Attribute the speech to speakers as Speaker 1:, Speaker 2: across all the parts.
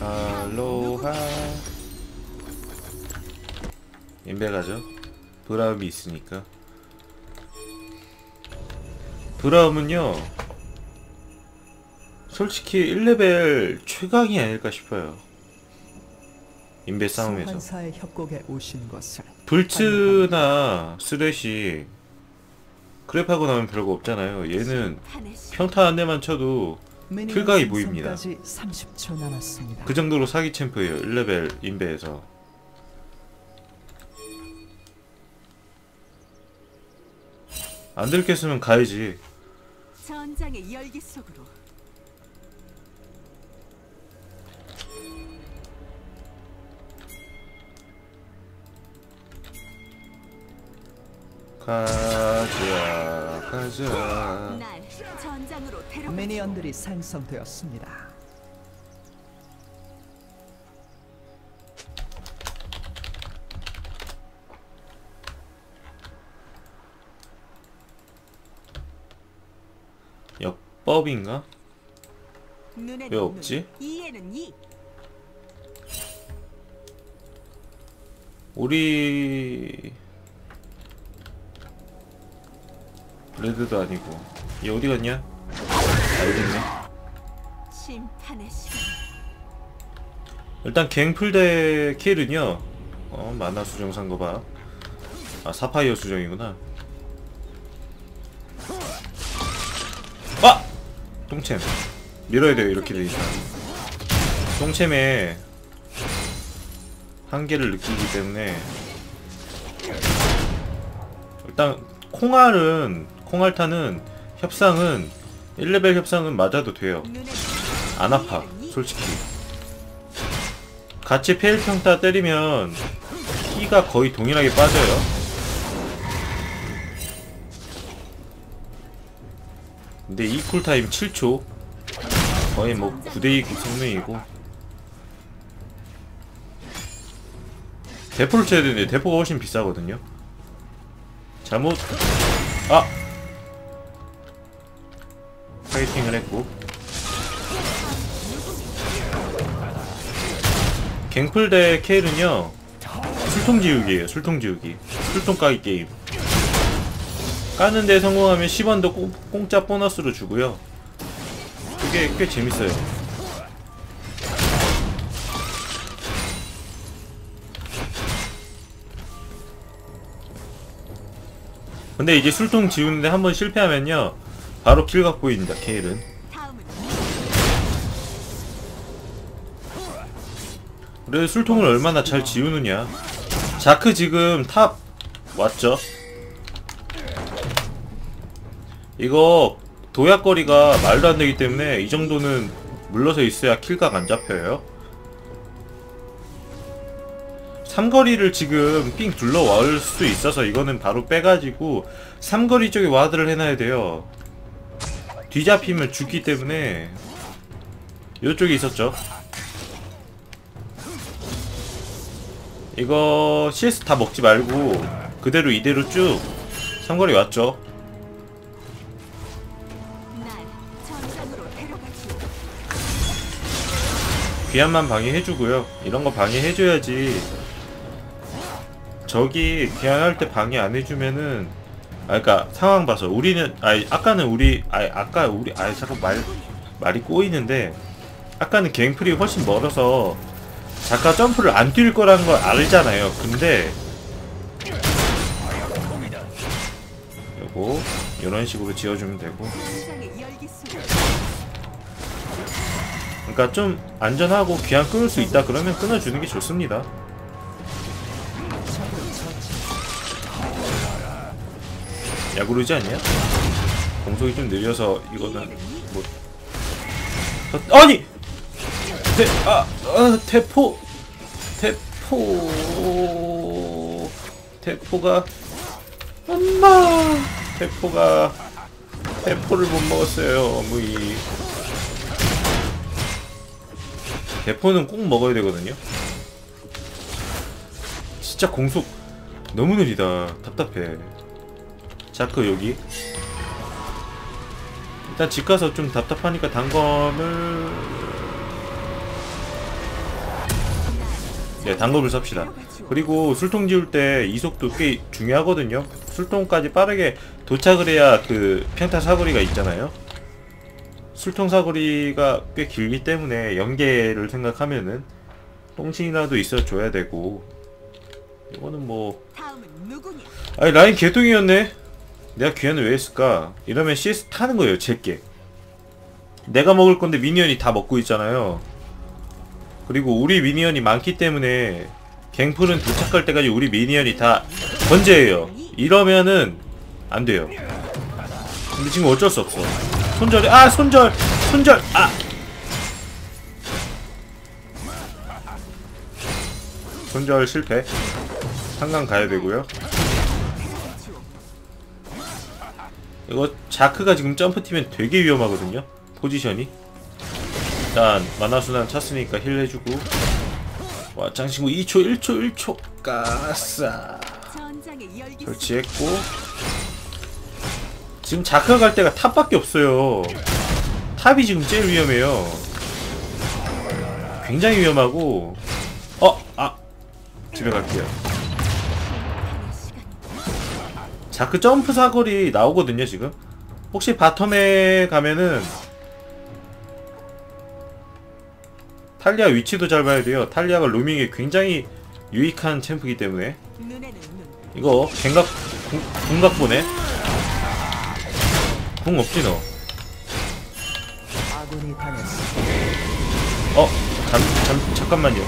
Speaker 1: 알로하. 인베 가죠? 브라움이 있으니까. 브라움은요 솔직히 1레벨 최강이 아닐까 싶어요. 인베 싸움에서. 불츠나 쓰레시 그랩하고 나면 별거 없잖아요. 얘는 평타 한 대만 쳐도 킬각이 보입니다.
Speaker 2: 생성까지 30초 남았습니다.
Speaker 1: 그 정도로 사기 챔프예요 1레벨 인베에서 안 들켰으면 가야지
Speaker 3: 전장의 열기 속으로
Speaker 1: 가자 가자
Speaker 3: 날 전장으로 데려가
Speaker 2: 미니언들이 생성되었습니다.
Speaker 1: 역법인가?
Speaker 3: 눈에는
Speaker 1: 왜 없지? 우리 레드도 아니고. 얘 어디 갔냐? 아 여기 있네.
Speaker 3: 심판의 시간.
Speaker 1: 일단 갱플대 킬은요 어 만화 수정 산 거 봐. 아 사파이어 수정이구나. 아! 똥챔. 밀어야 돼요 이렇게 돼 이상 똥챔에 한계를 느끼기 때문에. 일단 콩알은 콩알타는 협상은 1레벨 협상은 맞아도 돼요. 안 아파 솔직히. 같이 페일평타 때리면 피가 거의 동일하게 빠져요. 근데 이 쿨타임 7초. 거의 뭐 9대2 성능이고. 대포를 쳐야 되는데 대포가 훨씬 비싸거든요. 잘못. 아 파이팅을 했고. 갱플 대 케일은요 술통 지우기예요 술통 지우기. 술통 까기 게임. 까는데 성공하면 10원 더 공, 공짜 보너스로 주고요. 그게 꽤 재밌어요. 근데 이제 술통 지우는데 한번 실패하면요 바로 킬 갖고 있습니다 케일은. 그래도 술통을 얼마나 잘 지우느냐. 자크 지금 탑 왔죠? 이거 도약거리가 말도 안 되기 때문에 이 정도는 물러서 있어야 킬각 안 잡혀요. 삼거리를 지금 삥 둘러올 수 있어서 이거는 바로 빼가지고 삼거리 쪽에 와드를 해놔야 돼요 뒤잡히면 죽기 때문에 이쪽에 있었죠. 이거 CS 다 먹지 말고 그대로 이대로 쭉 삼거리 왔죠. 귀환만 방해해주고요. 이런 거 방해해줘야지. 저기 귀환할 때 방해 안 해주면은 아 그니까 상황 봐서 우리는 아니 아까는 우리 아니 아까 우리 아니 잠깐 말 말이 꼬이는데 아까는 갱플이 훨씬 멀어서 잠깐 점프를 안 뛸 거라는 걸 알잖아요. 근데 요거 이런 식으로 지어주면 되고. 그러니까 좀 안전하고 귀환 끊을 수 있다 그러면 끊어주는 게 좋습니다 야구르지 않냐? 공속이 좀 느려서 이거는 뭐. 어, 아니! 대, 아, 아, 대포 대포 대포가 엄마! 대포가 대포를 못 먹었어요 무이 대포는 꼭 먹어야 되거든요. 진짜 공속 너무 느리다. 답답해 자크 여기 일단 집 가서 좀 답답하니까 단검을 네, 단검을 삽시다. 그리고 술통 지울 때 이속도 꽤 중요하거든요. 술통까지 빠르게 도착을 해야 그 평타 사거리가 있잖아요. 술통 사거리가 꽤 길기 때문에 연계를 생각하면은 똥신이라도 있어줘야 되고 이거는 뭐? 아니 라인 개똥이었네 내가 귀환을 왜 했을까? 이러면 CS 타는 거예요 제게. 내가 먹을 건데 미니언이 다 먹고 있잖아요. 그리고 우리 미니언이 많기 때문에 갱플은 도착할 때까지 우리 미니언이 다 건재해요. 이러면은 안 돼요. 근데 지금 어쩔 수 없어. 손절이 아 손절 손절 아! 손절 실패. 한강 가야 되고요 이거 자크가 지금 점프 뛰면 되게 위험하거든요. 포지션이. 일단 만화순환 찼으니까 힐 해주고. 와 장신구 2초 1초 1초. 까싸. 설치했고. 지금 자크가 갈 때가 탑밖에 없어요. 탑이 지금 제일 위험해요. 굉장히 위험하고. 어! 아! 집에 갈게요 자크 점프 사거리 나오거든요 지금. 혹시 바텀에 가면은 탈리아 위치도 잘 봐야 돼요. 탈리아가 로밍에 굉장히 유익한 챔프이기 때문에. 이거 갱각 궁, 궁각 보네 궁 없지 너. 어? 잠, 잠, 잠깐만요.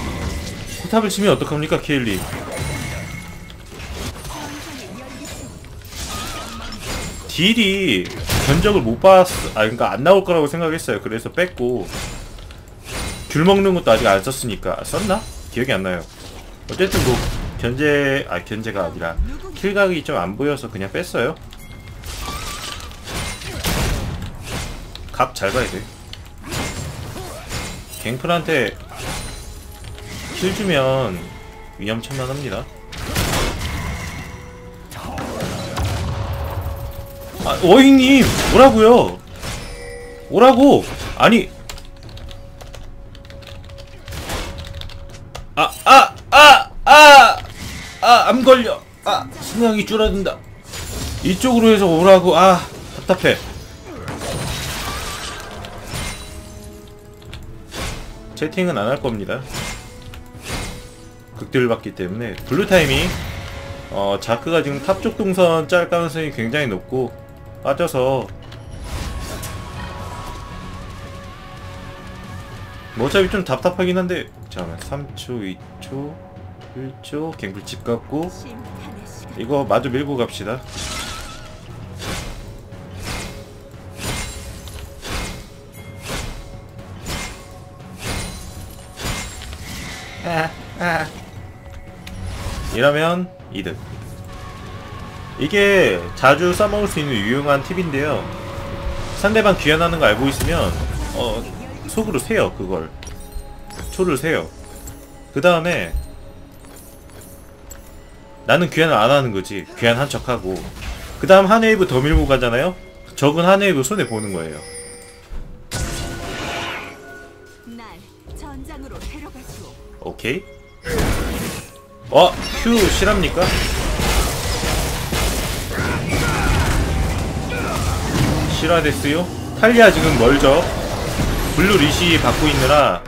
Speaker 1: 포탑을 치면 어떡합니까 케일리 딜이 견적을 못 봤어 아 그니까 안 나올 거라고 생각했어요. 그래서 뺐고. 귤 먹는 것도 아직 안 썼으니까. 아, 썼나? 기억이 안 나요. 어쨌든 뭐 견제 아 견제가 아니라 킬각이 좀 안 보여서 그냥 뺐어요. 각잘 봐야 돼. 갱플한테 킬 주면 위험천만합니다. 아, 어잉님 오라고요. 오라고. 아니. 아, 아, 아, 아, 아, 암 걸려. 아, 승량이 줄어든다. 이쪽으로 해서 오라고. 아, 답답해. 채팅은 안 할 겁니다. 극딜을 받기 때문에 블루 타이밍 어 자크가 지금 탑 쪽 동선 짤 가능성이 굉장히 높고 빠져서. 뭐 어차피 좀 답답하긴 한데 잠깐만 3초 2초 1초 갱플 집 갔고
Speaker 3: 심판의 시간.
Speaker 1: 이거 마주 밀고 갑시다. 이러면 이득 이게 자주 써먹을 수 있는 유용한 팁인데요. 상대방 귀환하는 거 알고 있으면 어 속으로 세요 그걸. 초를 세요. 그 다음에 나는 귀환을 안 하는 거지. 귀환한 척하고. 그 다음 한 웨이브 더 밀고 가잖아요? 적은 한 웨이브 손해 보는 거예요. 오케이. 어? 큐 실합니까? 실화됐어요? 탈리아 지금 멀죠? 블루 리시 받고 있느라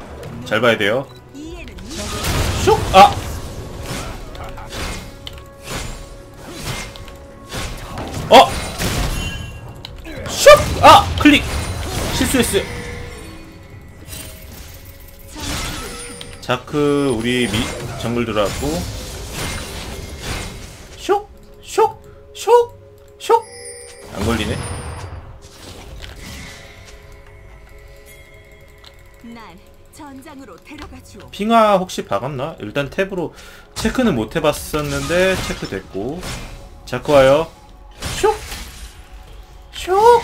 Speaker 1: 잘 봐야 돼요 슉! 아! 어! 슉! 아! 클릭! 실수했어요 자크 우리 미 정글 들어왔고 슉! 슉! 슉! 슉! 안 걸리네 핑화 혹시 박았나? 일단 탭으로 체크는 못 해봤었는데 체크 됐고 자크 와요 슉! 슉!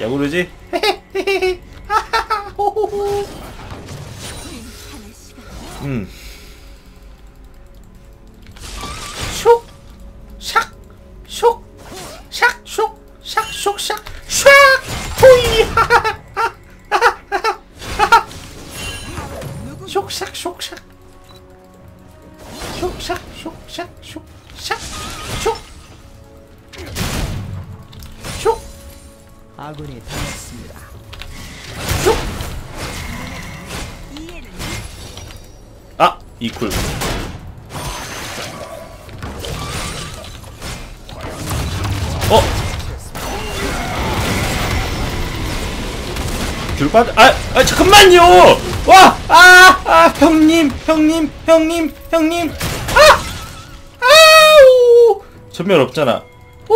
Speaker 1: 야구르지? 헤헤헤헤 하하하 호호호. 음. 슉! 샥! 슉! 샥! 슉! 샥! 슉! 샥! 샥! 호이! 하하 귤 빠져 아! 아 잠깐만요! 와! 아! 아! 형님! 형님! 형님! 형님! 아! 아우! 전멸 없잖아 오!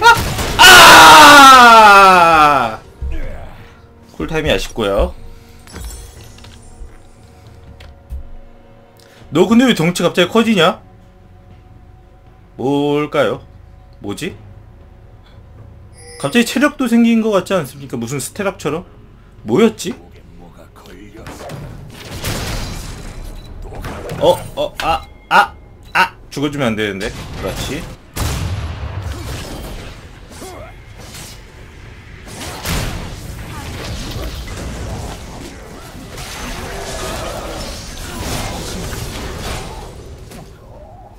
Speaker 1: 아! 아! 쿨타임이 아쉽고요 너 근데 왜 덩치 갑자기 커지냐? 뭘까요? 뭐지? 갑자기 체력도 생긴 것 같지 않습니까? 무슨 스테락처럼? 뭐였지? 어, 어, 아, 아, 아! 죽어주면 안 되는데. 그렇지.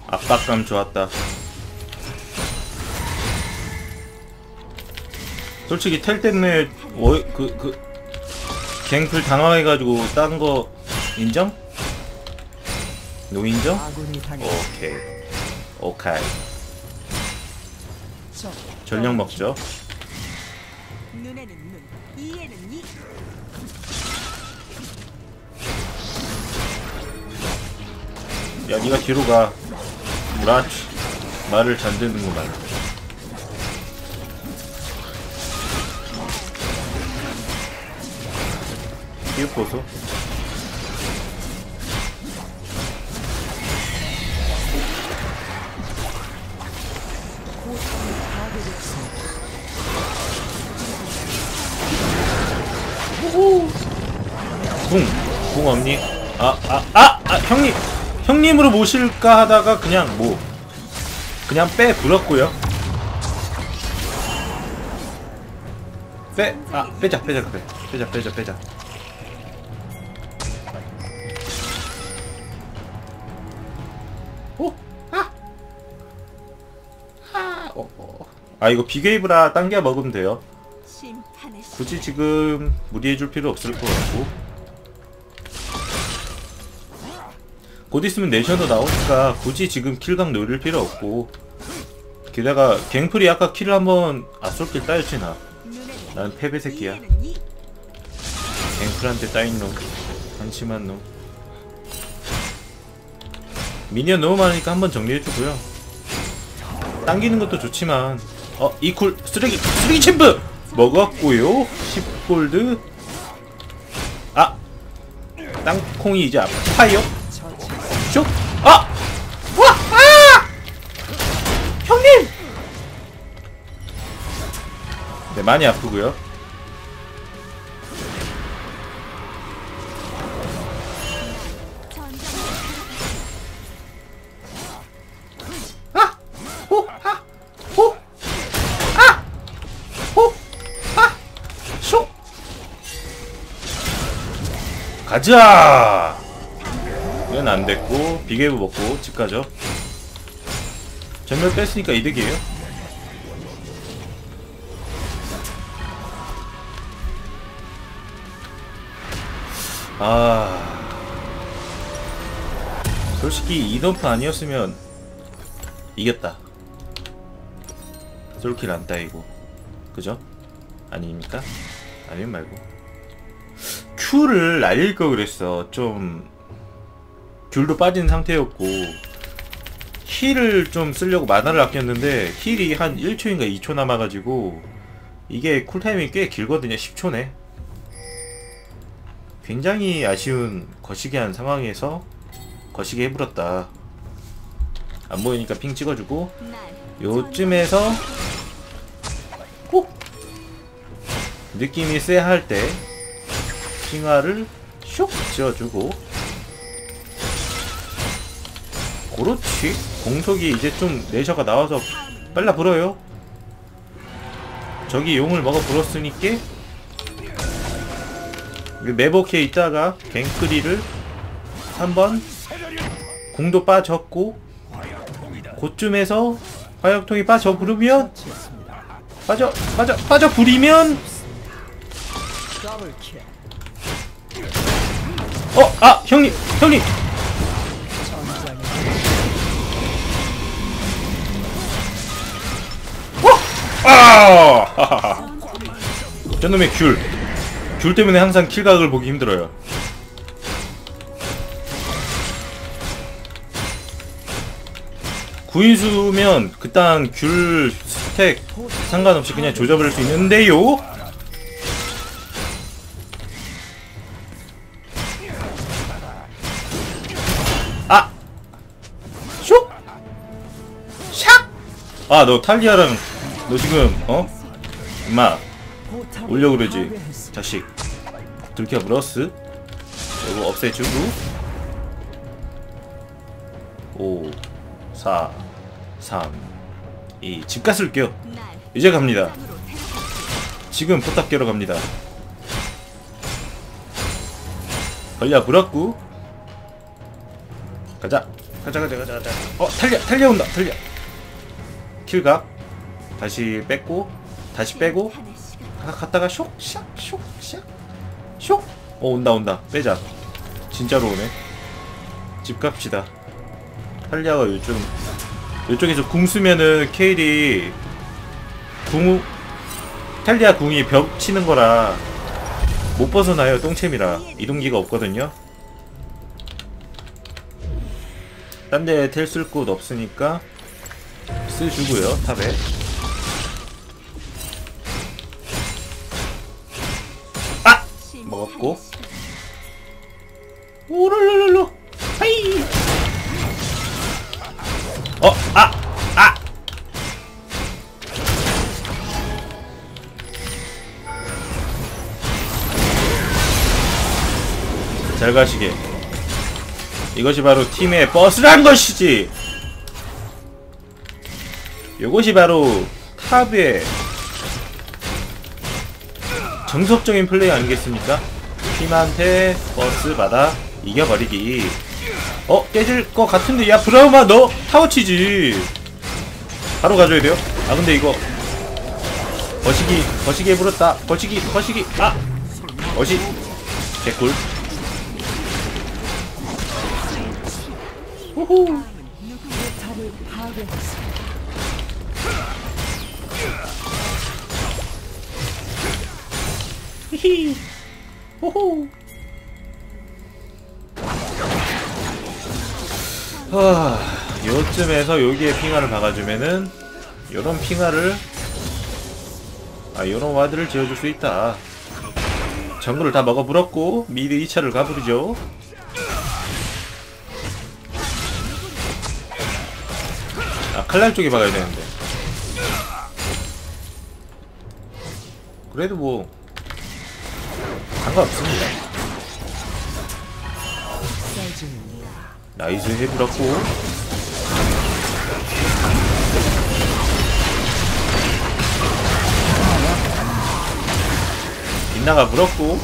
Speaker 1: 압박감 좋았다. 솔직히 텔 때문에 워, 그, 그, 갱플 당황해가지고 딴 거 인정? 노 인정? 오케이. 오카이. 전력 먹죠. 야, 니가 뒤로 가. 라치. 말을 잘 듣는구만. 피읍 보소. 궁! 궁 없니? 아, 아, 아! 아, 형님! 형님으로 모실까 하다가 그냥 뭐. 그냥 빼 불었고요 빼! 아, 빼자, 빼자, 빼. 빼자, 빼자, 빼자. 아, 이거 비게이브라. 당겨 먹으면 돼요. 굳이 지금 무리해줄 필요 없을 것 같고. 곧 있으면 내셔도 나오니까 굳이 지금 킬각 노릴 필요 없고. 게다가 갱플이 아까 킬을 한번 아쏠길 따였지 나? 난 패배 새끼야. 갱플한테 따인 놈. 한심한 놈. 미니언 너무 많으니까 한번 정리해주고요. 당기는 것도 좋지만 어 이쿨 쓰레기 쓰레기 챔프 먹었고요 10골드 아 땅콩이 이제 아파요. 슉! 아! 와! 아! 형님! 네, 많이 아프고요. 가자! 이건 안 됐고 비계부 먹고 집 가죠. 전멸 뺐으니까 이득이에요. 아 솔직히 이덤프 아니었으면 이겼다. 솔킬 안 따이고 그죠? 아닙니까? 아니면 말고 Q를 날릴 거 그랬어. 좀 귤도 빠진 상태였고 힐을 좀 쓰려고 만화를 아꼈는데 힐이 한 1초인가 2초 남아가지고 이게 쿨타임이 꽤 길거든요. 10초네. 굉장히 아쉬운 거시기한 상황에서 거시기 해버렸다. 안 보이니까 핑 찍어주고
Speaker 3: 날
Speaker 1: 요쯤에서 꼭 느낌이 쎄할 때 핑화를 슉 지어주고 그렇지 공속이 이제 좀 내셔가 나와서 빨라 불어요 저기 용을 먹어 불었으니까 매복해 있다가 갱크리를 한번 궁도 빠졌고 그쯤에서 화약통이 빠져 부르면. 빠져 빠져 빠져 부리면 아 형님 형님
Speaker 2: 전장에
Speaker 1: 아. 저놈의 귤. 귤 때문에 항상 킬각을 보기 힘들어요. 구인수면 그딴 귤 스택 상관없이 그냥 조져버릴 수 있는데요. 아, 너 탈리아랑 너 지금 어? 임마 올려 그러지. 자식. 들켜 브러스. 이거 없애주고. 5 4 3 2 집가스 올게요.
Speaker 3: 날
Speaker 1: 이제 갑니다. 지금 포탑 깨러 갑니다. 걸려 불었고 가자. 가자 가자 가자 가자. 어 탈리아 탈리아 온다 탈리아 킬각 다시 뺐고 다시 빼고. 가- 갔다가 쇽샥 쇽샥 쇽. 어 온다 온다 빼자. 진짜로 오네. 집 갑시다. 탈리아가 요즘 요쪽에서 궁 쓰면은 케일이 궁 탈리아 궁이 벽 치는 거라 못 벗어나요 똥챔이라 이동기가 없거든요. 딴 데 텔 쓸 곳 없으니까 쓰주고요 탑에.
Speaker 3: 심판의
Speaker 1: 먹었고. 오롤롤롤로 하이 어, 아, 아! 잘 가시게. 이것이 바로 팀의 버스란 것이지! 이것이 바로 탑의 정석적인 플레이 아니겠습니까? 팀한테 버스 받아 이겨버리기. 어 깨질 것 같은데 야 브라우마 너 타워치지. 바로 가져야 돼요. 아 근데 이거 거시기 거시기 해버렸다. 거시기 거시기 아 거시 개꿀. 호호. 히히. 호호. 하, 요쯤에서 여기에 핑화를 박아주면은 요런 핑화를 아 요런 와드를 지어줄 수 있다. 정글을 다 먹어불었고 미드 2차를 가부르죠. 아 칼날 쪽에 박아야 되는데. 그래도 뭐 상관없습니다. 나이스 해불었고. 빗나가 물었고.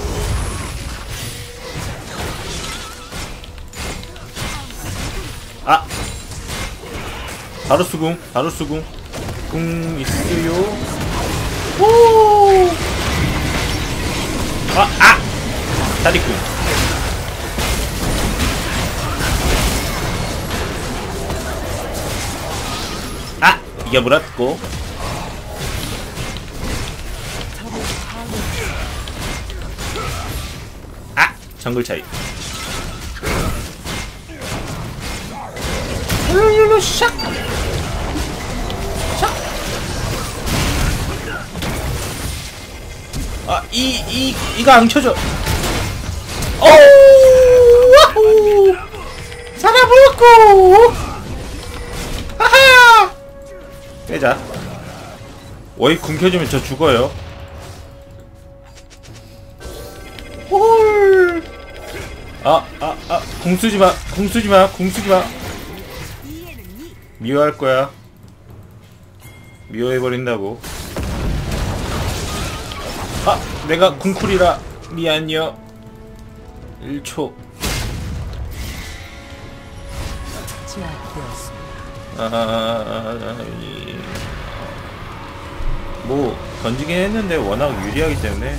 Speaker 1: 아! 바로 수궁 바로 수궁. 궁 있어요? 오 아! 아! 다리궁 아! 물었고 아! 정글 차이 룰루루 샥! 샥! 아, 이, 이, 이거 안 켜져. 오! 와후! 살아보았고! 하하! 빼자. 워이 궁 켜주면 저 죽어요. 홀! 아, 아, 아, 궁 쓰지 마, 궁 쓰지 마, 궁 쓰지 마. 미워할 거야. 미워해버린다고. 아! 내가 궁쿨이라 미안요. 1초.
Speaker 2: 제압되었습니다.
Speaker 1: 아, 이- 뭐 던지긴 했는데 워낙 유리하기 때문에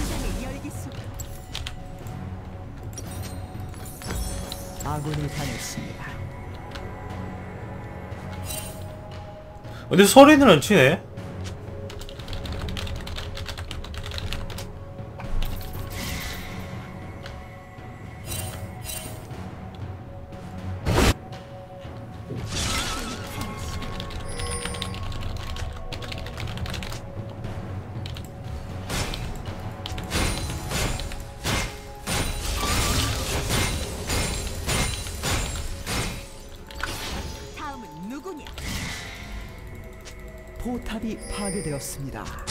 Speaker 2: 아군이 당했습니다.
Speaker 1: 근데 소리는 안 치네
Speaker 2: 포탑이 파괴되었습니다.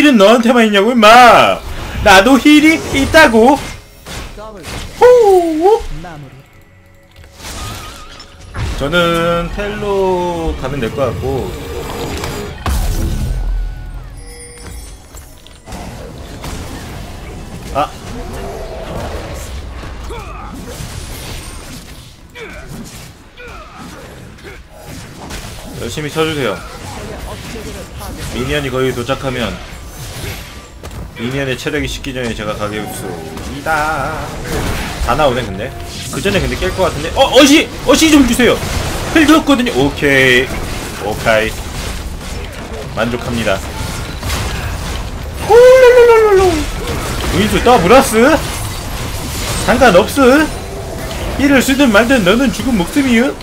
Speaker 1: 힐은 너한테만 있냐고 임마. 나도 힐이 있다고.
Speaker 2: 더블
Speaker 1: 호!
Speaker 2: 마무리.
Speaker 1: 저는 텔로 가면 될 것 같고. 아. 열심히 쳐주세요. 미니언이 거의 도착하면 미니언의 체력이 식기 전에 제가 가겠습니다. 다 나오네 근데. 그 전에 근데 깰 것 같은데. 어 어시! 어시 좀 주세요. 힐 들었거든요. 오케이. 오케이. 만족합니다. 우인수 더블러스? 상관없어. 힐을 쓰든 말든 너는 죽은 목숨이요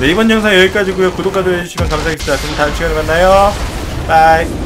Speaker 1: 네 이번 영상 여기까지고요. 구독과 좋아요 해주시면 감사하겠습니다. 그럼 다음 시간에 만나요. 바이